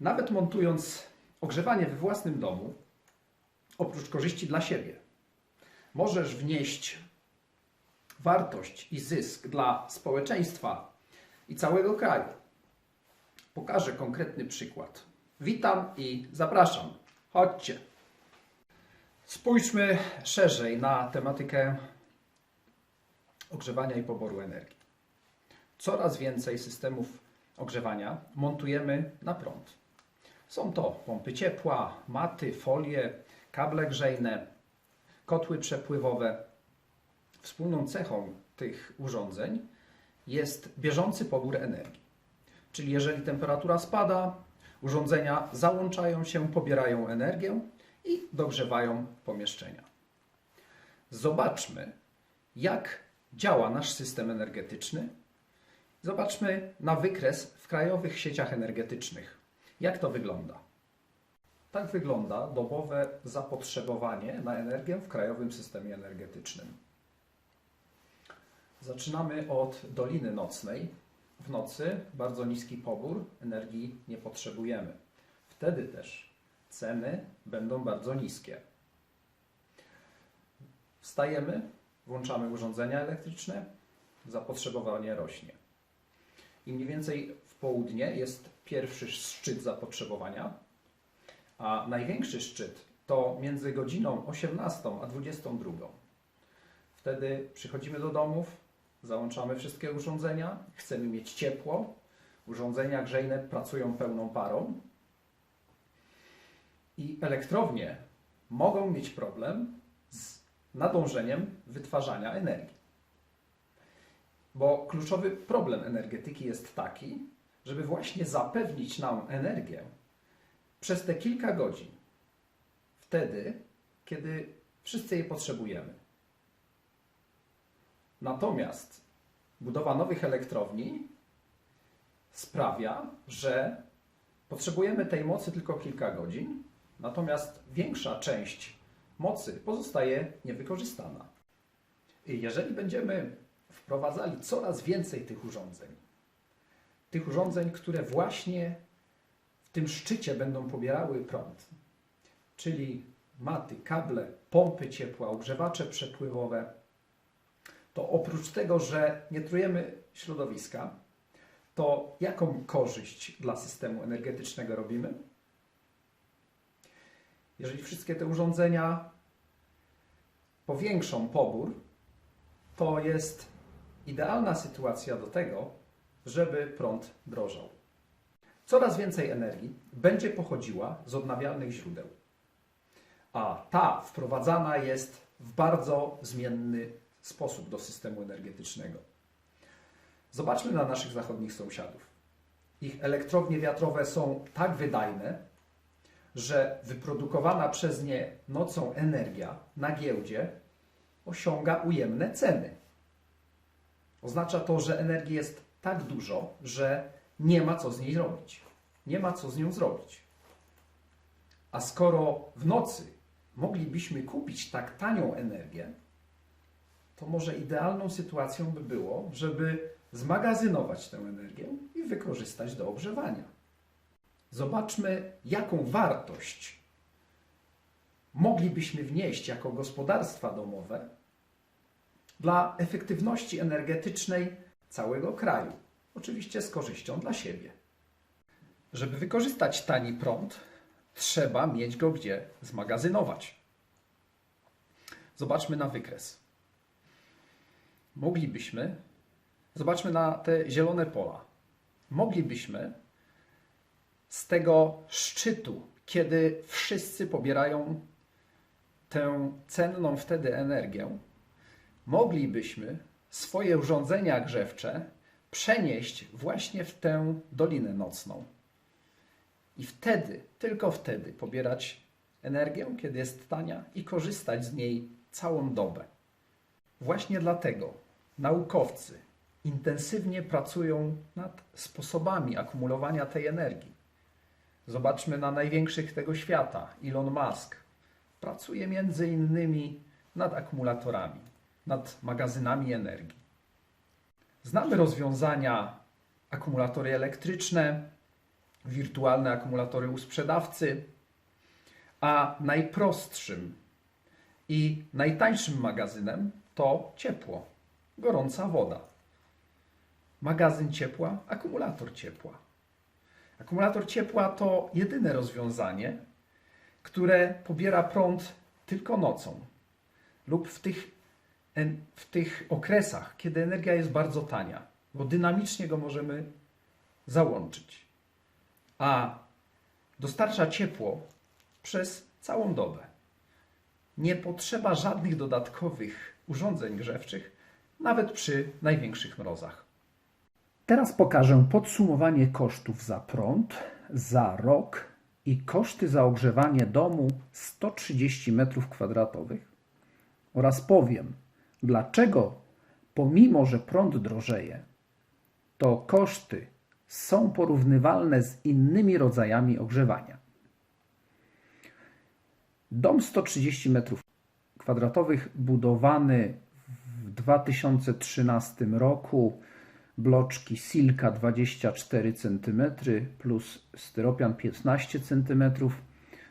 Nawet montując ogrzewanie we własnym domu, oprócz korzyści dla siebie, możesz wnieść wartość i zysk dla społeczeństwa i całego kraju. Pokażę konkretny przykład. Witam i zapraszam. Chodźcie. Spójrzmy szerzej na tematykę ogrzewania i poboru energii. Coraz więcej systemów ogrzewania montujemy na prąd. Są to pompy ciepła, maty, folie, kable grzejne, kotły przepływowe. Wspólną cechą tych urządzeń jest bieżący pobór energii. Czyli jeżeli temperatura spada, urządzenia załączają się, pobierają energię i dogrzewają pomieszczenia. Zobaczmy, jak działa nasz system energetyczny. Zobaczmy na wykres w krajowych sieciach energetycznych. Jak to wygląda? Tak wygląda dobowe zapotrzebowanie na energię w krajowym systemie energetycznym. Zaczynamy od doliny nocnej. W nocy bardzo niski pobór, energii nie potrzebujemy. Wtedy też ceny będą bardzo niskie. Wstajemy, włączamy urządzenia elektryczne, zapotrzebowanie rośnie. I mniej więcej w południe jest pierwszy szczyt zapotrzebowania, a największy szczyt to między godziną 18 a 22. Wtedy przychodzimy do domów, załączamy wszystkie urządzenia, chcemy mieć ciepło, urządzenia grzejne pracują pełną parą i elektrownie mogą mieć problem z nadążeniem wytwarzania energii. Bo kluczowy problem energetyki jest taki, żeby właśnie zapewnić nam energię przez te kilka godzin, wtedy, kiedy wszyscy jej potrzebujemy. Natomiast budowa nowych elektrowni sprawia, że potrzebujemy tej mocy tylko kilka godzin, natomiast większa część mocy pozostaje niewykorzystana. I jeżeli będziemy wprowadzali coraz więcej tych urządzeń, tych urządzeń, które właśnie w tym szczycie będą pobierały prąd, czyli maty, kable, pompy ciepła, ogrzewacze przepływowe, to oprócz tego, że nie trujemy środowiska, to jaką korzyść dla systemu energetycznego robimy? Jeżeli wszystkie te urządzenia powiększą pobór, to jest idealna sytuacja do tego, żeby prąd drożał. Coraz więcej energii będzie pochodziła z odnawialnych źródeł, a ta wprowadzana jest w bardzo zmienny sposób do systemu energetycznego. Zobaczmy na naszych zachodnich sąsiadów. Ich elektrownie wiatrowe są tak wydajne, że wyprodukowana przez nie nocą energia na giełdzie osiąga ujemne ceny. Oznacza to, że energii jest tak dużo, że nie ma co z niej robić. Nie ma co z nią zrobić. A skoro w nocy moglibyśmy kupić tak tanią energię, to może idealną sytuacją by było, żeby zmagazynować tę energię i wykorzystać do ogrzewania. Zobaczmy, jaką wartość moglibyśmy wnieść jako gospodarstwa domowe dla efektywności energetycznej całego kraju. Oczywiście z korzyścią dla siebie. Żeby wykorzystać tani prąd, trzeba mieć go gdzie zmagazynować. Zobaczmy na wykres. Moglibyśmy, zobaczmy na te zielone pola. Moglibyśmy z tego szczytu, kiedy wszyscy pobierają tę cenną wtedy energię, moglibyśmy swoje urządzenia grzewcze przenieść właśnie w tę dolinę nocną. I wtedy, tylko wtedy pobierać energię, kiedy jest tania i korzystać z niej całą dobę. Właśnie dlatego naukowcy intensywnie pracują nad sposobami akumulowania tej energii. Zobaczmy na największych tego świata, Elon Musk. Pracuje między innymi nad akumulatorami, nad magazynami energii. Znamy rozwiązania akumulatory elektryczne, wirtualne akumulatory u sprzedawcy, a najprostszym i najtańszym magazynem to ciepło, gorąca woda. Magazyn ciepła, akumulator ciepła. Akumulator ciepła to jedyne rozwiązanie, które pobiera prąd tylko nocą lub w tych, w tych okresach, kiedy energia jest bardzo tania, bo dynamicznie go możemy załączyć. A dostarcza ciepło przez całą dobę. Nie potrzeba żadnych dodatkowych urządzeń grzewczych, nawet przy największych mrozach. Teraz pokażę podsumowanie kosztów za prąd za rok i koszty za ogrzewanie domu 130 m2 oraz powiem, dlaczego pomimo, że prąd drożeje, to koszty są porównywalne z innymi rodzajami ogrzewania. Dom 130 m2 budowany w 2013 roku, bloczki Silka 24 cm plus styropian 15 cm,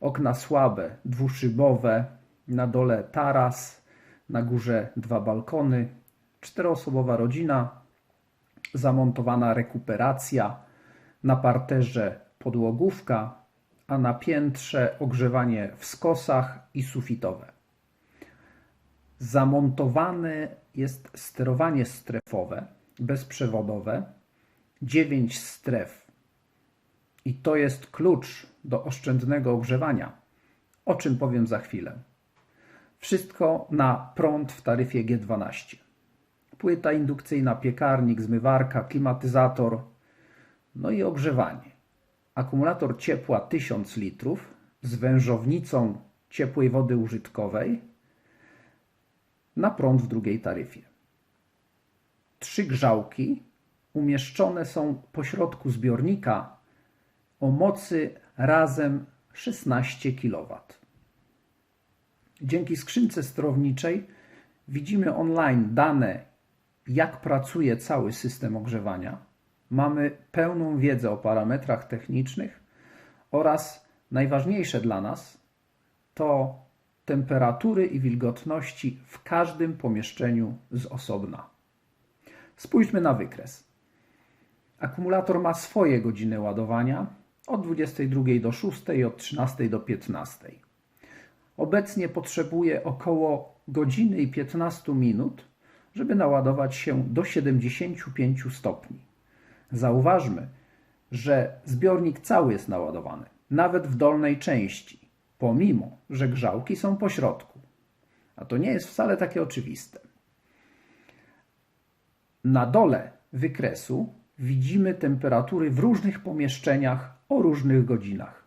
okna słabe, dwuszybowe, na dole taras, na górze dwa balkony, czteroosobowa rodzina, zamontowana rekuperacja, na parterze podłogówka, a na piętrze ogrzewanie w skosach i sufitowe. Zamontowane jest sterowanie strefowe, bezprzewodowe, 9 stref. I to jest klucz do oszczędnego ogrzewania, o czym powiem za chwilę. Wszystko na prąd w taryfie G12. Płyta indukcyjna, piekarnik, zmywarka, klimatyzator, no i ogrzewanie. Akumulator ciepła 1000 litrów z wężownicą ciepłej wody użytkowej na prąd w drugiej taryfie. Trzy grzałki umieszczone są pośrodku zbiornika o mocy razem 16 kW. Dzięki skrzynce sterowniczej widzimy online dane, jak pracuje cały system ogrzewania. Mamy pełną wiedzę o parametrach technicznych oraz najważniejsze dla nas to temperatury i wilgotności w każdym pomieszczeniu z osobna. Spójrzmy na wykres. Akumulator ma swoje godziny ładowania od 22 do 6 i od 13 do 15. Obecnie potrzebuje około godziny i 15 minut, żeby naładować się do 75 stopni. Zauważmy, że zbiornik cały jest naładowany, nawet w dolnej części, pomimo, że grzałki są po środku. A to nie jest wcale takie oczywiste. Na dole wykresu widzimy temperatury w różnych pomieszczeniach o różnych godzinach.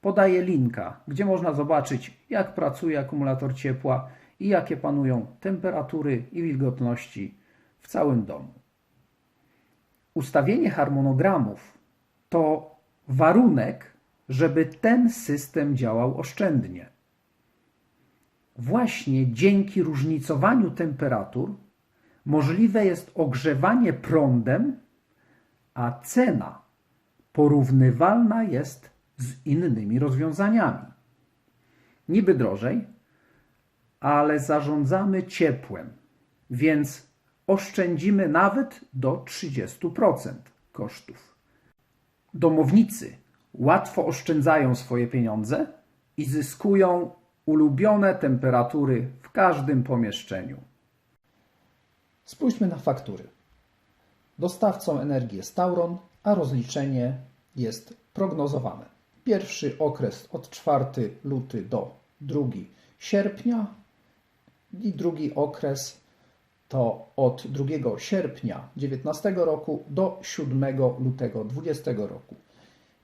Podaję linka, gdzie można zobaczyć, jak pracuje akumulator ciepła i jakie panują temperatury i wilgotności w całym domu. Ustawienie harmonogramów to warunek, żeby ten system działał oszczędnie. Właśnie dzięki różnicowaniu temperatur możliwe jest ogrzewanie prądem, a cena porównywalna jest z innymi rozwiązaniami. Niby drożej, ale zarządzamy ciepłem, więc oszczędzimy nawet do 30% kosztów. Domownicy łatwo oszczędzają swoje pieniądze i zyskują ulubione temperatury w każdym pomieszczeniu. Spójrzmy na faktury. Dostawcą energii jest Tauron, a rozliczenie jest prognozowane. Pierwszy okres od 4 luty do 2 sierpnia i drugi okres to od 2 sierpnia 2019 roku do 7 lutego 2020 roku.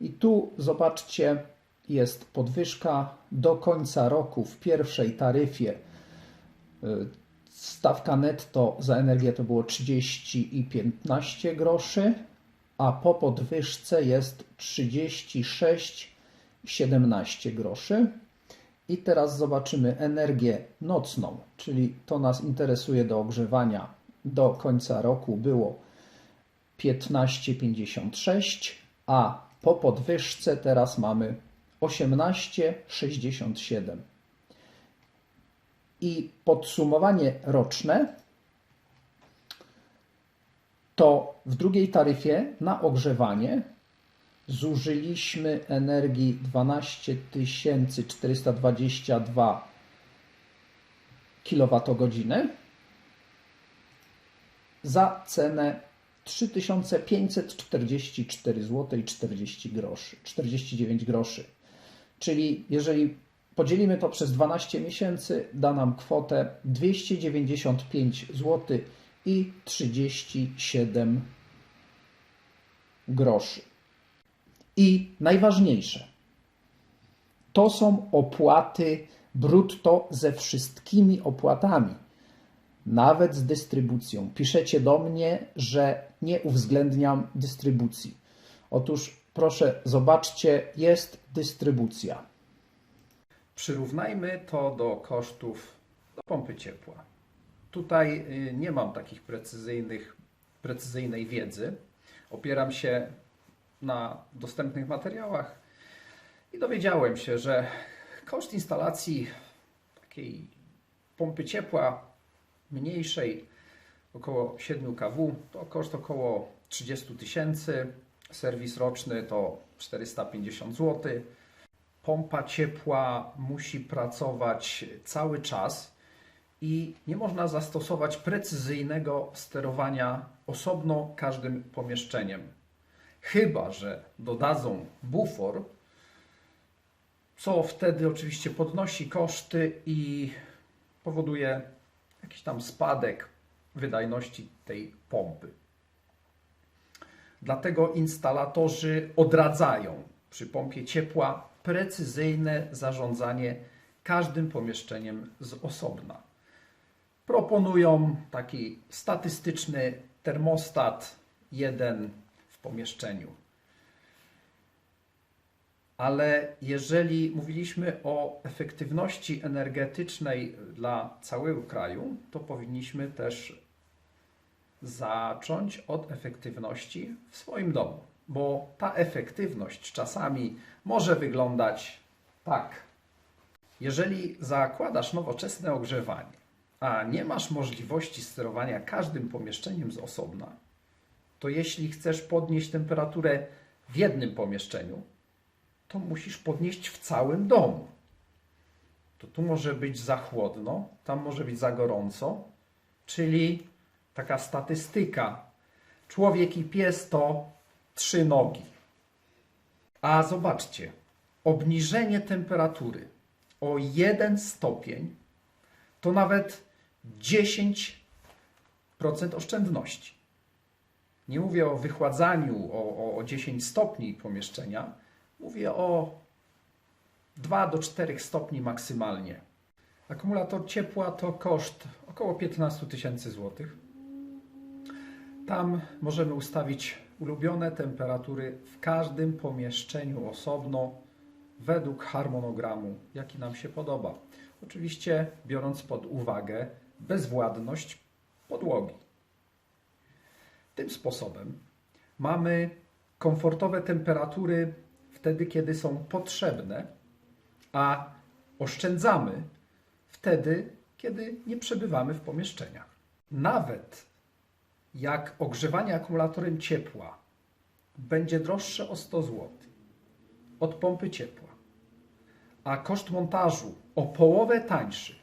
I tu zobaczcie, jest podwyżka do końca roku w pierwszej taryfie. Stawka netto za energię to było 30 i 15 groszy, a po podwyżce jest 36,17 groszy. I teraz zobaczymy energię nocną, czyli to nas interesuje do ogrzewania do końca roku było 15,56, a Po podwyżce teraz mamy 18,67. I podsumowanie roczne to w drugiej taryfie na ogrzewanie zużyliśmy energii 12 422 kWh za cenę 3544 zł 40 groszy, 49 groszy. Czyli jeżeli podzielimy to przez 12 miesięcy, da nam kwotę 295 zł i 37 groszy. I najważniejsze, to są opłaty brutto ze wszystkimi opłatami, nawet z dystrybucją. Piszecie do mnie, że nie uwzględniam dystrybucji. Otóż proszę, zobaczcie, jest dystrybucja. Przyrównajmy to do kosztów pompy ciepła. Tutaj y, nie mam takich precyzyjnych, precyzyjnej wiedzy. Opieram się na dostępnych materiałach i dowiedziałem się, że koszt instalacji takiej pompy ciepła mniejszej, około 7 kW, to koszt około 30 tysięcy. Serwis roczny to 450 zł. Pompa ciepła musi pracować cały czas i nie można zastosować precyzyjnego sterowania osobno każdym pomieszczeniem. Chyba, że dodadzą bufor, co wtedy oczywiście podnosi koszty i powoduje jakiś tam spadek wydajności tej pompy. Dlatego instalatorzy odradzają przy pompie ciepła precyzyjne zarządzanie każdym pomieszczeniem z osobna. Proponują taki statystyczny termostat jeden w pomieszczeniu. Ale jeżeli mówiliśmy o efektywności energetycznej dla całego kraju, to powinniśmy też zacząć od efektywności w swoim domu, bo ta efektywność czasami może wyglądać tak. Jeżeli zakładasz nowoczesne ogrzewanie, a nie masz możliwości sterowania każdym pomieszczeniem z osobna, to jeśli chcesz podnieść temperaturę w jednym pomieszczeniu, to musisz podnieść w całym domu. To tu może być za chłodno, tam może być za gorąco, czyli taka statystyka. Człowiek i pies to trzy nogi. A zobaczcie, obniżenie temperatury o 1 stopień to nawet 10% oszczędności. Nie mówię o wychładzaniu o, o, o 10 stopni pomieszczenia, mówię o 2 do 4 stopni maksymalnie. Akumulator ciepła to koszt około 15 tysięcy złotych. Tam możemy ustawić ulubione temperatury w każdym pomieszczeniu osobno według harmonogramu, jaki nam się podoba. Oczywiście biorąc pod uwagę bezwładność podłogi. Tym sposobem mamy komfortowe temperatury wtedy, kiedy są potrzebne, a oszczędzamy wtedy, kiedy nie przebywamy w pomieszczeniach. Nawet jak ogrzewanie akumulatorem ciepła będzie droższe o 100 zł od pompy ciepła, a koszt montażu o połowę tańszy,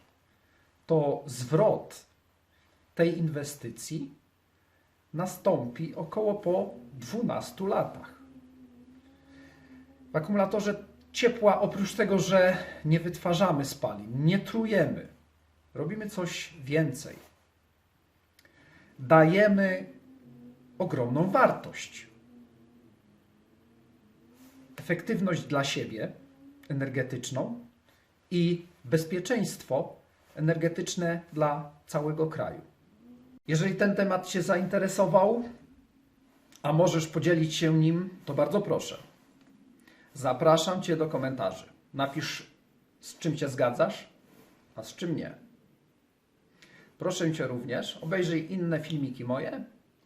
to zwrot tej inwestycji nastąpi około po 12 latach. W akumulatorze ciepła, oprócz tego, że nie wytwarzamy spalin, nie trujemy, robimy coś więcej. Dajemy ogromną wartość. Efektywność dla siebie energetyczną i bezpieczeństwo energetyczne dla całego kraju. Jeżeli ten temat Cię zainteresował, a możesz podzielić się nim, to bardzo proszę. Zapraszam Cię do komentarzy. Napisz, z czym się zgadzasz, a z czym nie. Proszę Cię również, obejrzyj inne filmiki moje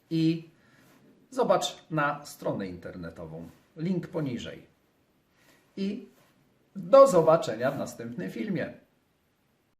i zobacz na stronę internetową link poniżej. I do zobaczenia w następnym filmie.